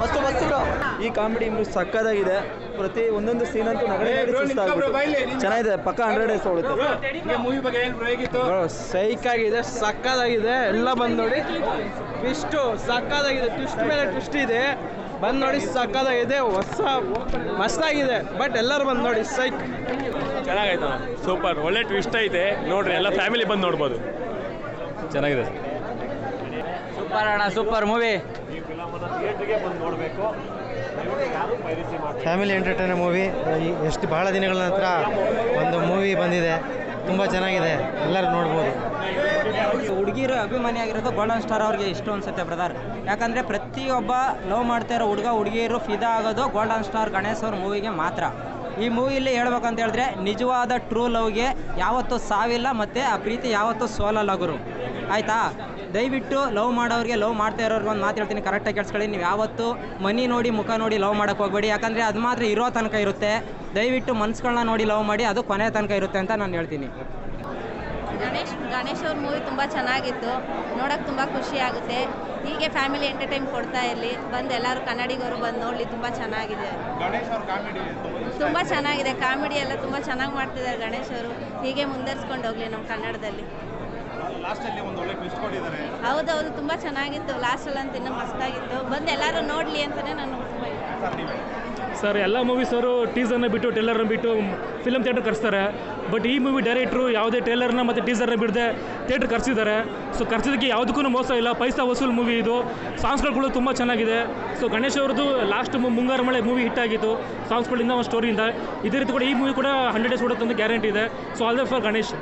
ಮಸ್ತು ಮಸ್ತು ಬ್ರೋ ಈ ಕಾಮಿಡಿ ಇನ್ನು ಸಕ್ಕತ್ತಾಗಿದೆ. ಪ್ರತಿ ಒಂದೊಂದು ಸೀನ್ ಅಂತೂ ನಗಡೆ ಚೆನ್ನಾಗಿದೆ ಪಕ್ಕ ಹಂಡ್ರೆಡ್ ಡೇಸ್ ಹೇಗಿತ್ತು ಸೈಕ್ ಆಗಿದೆ ಸಕ್ಕದಾಗಿದೆ ಎಲ್ಲ ಬಂದ್ ನೋಡಿ. ಟ್ವಿಸ್ಟ್ ಸಕ್ಕದಾಗಿದೆ ಟ್ವಿಸ್ಟ್ ಮೇಲೆ ಟ್ವಿಸ್ಟ್ ಇದೆ. ಬಂದ್ ನೋಡಿ ಸಕ್ಕದಾಗಿದೆ ಹೊಸ ಮಸ್ತಾಗಿದೆ. ಬಟ್ ಎಲ್ಲರೂ ಬಂದ್ ನೋಡಿ ಸೈಕ್ ಚೆನ್ನಾಗೈತೆ ಸೂಪರ್. ಒಳ್ಳೆ ಟ್ವಿಸ್ಟ್ ಐತೆ. ನೋಡ್ರಿ ಎಲ್ಲ ಫ್ಯಾಮಿಲಿ ಬಂದು ನೋಡ್ಬೋದು. ಚೆನ್ನಾಗಿದೆ. ಸೂಪರ್ ಅಣ್ಣ super movie family entertainer movie ಎಷ್ಟು ಬಹಳ ದಿನಗಳ ನಂತರ ಒಂದು ಮೂವಿ ಬಂದಿದೆ. ತುಂಬ ಚೆನ್ನಾಗಿದೆ. ಎಲ್ಲರೂ ನೋಡ್ಬೋದು. ಹುಡುಗಿರ ಅಭಿಮಾನಿ ಆಗಿರೋದು ಗೋಲ್ಡನ್ ಸ್ಟಾರ್ ಅವ್ರಿಗೆ ಇಷ್ಟ ಅನ್ಸುತ್ತೆ ಬ್ರದರ್ ಯಾಕಂದರೆ ಪ್ರತಿಯೊಬ್ಬ ಲವ್ ಮಾಡ್ತಾ ಇರೋ ಹುಡುಗ ಹುಡುಗಿಯರು ಫಿದಾ ಆಗೋದು ಗೋಲ್ಡನ್ ಸ್ಟಾರ್ ಗಣೇಶ್ ಅವ್ರ ಮೂವಿಗೆ ಮಾತ್ರ. ಈ ಮೂವಿಲಿ ಹೇಳ್ಬೇಕಂತ ಹೇಳಿದ್ರೆ ನಿಜವಾದ ಟ್ರೂ ಲವ್ಗೆ ಯಾವತ್ತೂ ಸಾವಿಲ್ಲ ಮತ್ತು ಆ ಪ್ರೀತಿ ಯಾವತ್ತೂ ಸೋಲಲ್ಲ ಗುರು. ಆಯಿತಾ? ದಯವಿಟ್ಟು ಲವ್ ಮಾಡೋರಿಗೆ ಲವ್ ಮಾಡ್ತಾ ಇರೋರ್ಗೆ ಒಂದು ಮಾತು ಹೇಳ್ತೀನಿ ಕರೆಕ್ಟಾಗಿ ಕೇಳಿಸ್ಕೊಳ್ಳಿ. ನೀವು ಯಾವತ್ತೂ ಮನಿ ನೋಡಿ ಮುಖ ನೋಡಿ ಲವ್ ಮಾಡೋಕ್ಕೆ ಹೋಗಬೇಡಿ. ಯಾಕಂದರೆ ಅದು ಮಾತ್ರ ಇರೋ ತನಕ ಇರುತ್ತೆ. ದಯವಿಟ್ಟು ಮನ್ಸುಗಳನ್ನ ನೋಡಿ ಲವ್ ಮಾಡಿ ಅದು ಕೊನೆ ತನಕ ಇರುತ್ತೆ ಅಂತ ನಾನು ಹೇಳ್ತೀನಿ. ಗಣೇಶ್ ಗಣೇಶ್ ಅವ್ರ ಮೂವಿ ತುಂಬ ಚೆನ್ನಾಗಿತ್ತು. ನೋಡೋಕೆ ತುಂಬ ಖುಷಿ ಆಗುತ್ತೆ. ಹೀಗೆ ಫ್ಯಾಮಿಲಿ ಎಂಟರ್ಟೈನ್ ಕೊಡ್ತಾ ಇರಲಿ. ಬಂದು ಎಲ್ಲರೂ ಕನ್ನಡಿಗರು ಬಂದು ನೋಡಲಿ ತುಂಬ ಚೆನ್ನಾಗಿದೆ. ತುಂಬ ಚೆನ್ನಾಗಿದೆ. ಕಾಮಿಡಿ ಎಲ್ಲ ತುಂಬ ಚೆನ್ನಾಗಿ ಮಾಡ್ತಿದ್ದಾರೆ ಗಣೇಶ್ ಅವರು. ಹೀಗೆ ಮುಂದುವರ್ಸ್ಕೊಂಡು ಹೋಗಲಿ ನಮ್ಮ ಕನ್ನಡದಲ್ಲಿ. ಹೌದೌದು ತುಂಬ ಚೆನ್ನಾಗಿತ್ತು. ಲಾಸ್ಟಲ್ಲಂತೂ ಇನ್ನೂ ಮಸ್ತಾಗಿತ್ತು ಬಂದು ಎಲ್ಲರೂ ನೋಡಲಿ ಅಂತಲೇ ನಾನು ತುಂಬ ಸರ್ ಎಲ್ಲ ಮೂವೀಸ್ ಅವರು ಟೀಸರ್ನ ಬಿಟ್ಟು ಟೇಲರ್ನ ಬಿಟ್ಟು ಫಿಲಮ್ ಥಿಯೇಟರ್ ಕರೆಸ್ತಾರೆ. ಬಟ್ ಈ ಮೂವಿ ಡೈರೆಕ್ಟ್ರು ಯಾವುದೇ ಟೇಲರ್ನ ಮತ್ತು ಟೀಸರ್ನ ಬಿಡದೆ ಥಿಯೇಟರ್ ಕರೆಸಿದ್ದಾರೆ. ಸೊ ಕರ್ಸಿದ್ದಕ್ಕೆ ಯಾವುದಕ್ಕೂ ಮೋಸ ಇಲ್ಲ. ಪೈಸಾ ವಸೂಲ್ ಮೂವಿ ಇದು. ಸಾಂಗ್ಸ್ಗಳು ತುಂಬ ಚೆನ್ನಾಗಿದೆ. ಸೊ ಗಣೇಶ್ ಅವ್ರದ್ದು ಲಾಸ್ಟ್ ಮುಂಗಾರು ಮಳೆ ಮೂವಿ ಹಿಟ್ ಆಗಿತ್ತು. ಸಾಂಗ್ಸ್ಗಳಿಂದ ಒಂದು ಸ್ಟೋರಿಯಿಂದ ಇದೇ. ರೀತಿ ಕೂಡ ಈ ಮೂವಿ ಕೂಡ ಹಂಡ್ರೆಡ್ ಡೇಸ್ ಕೊಡುತ್ತೆ ಅಂತ ಗ್ಯಾರಂಟಿ ಇದೆ so all the for Ganesh.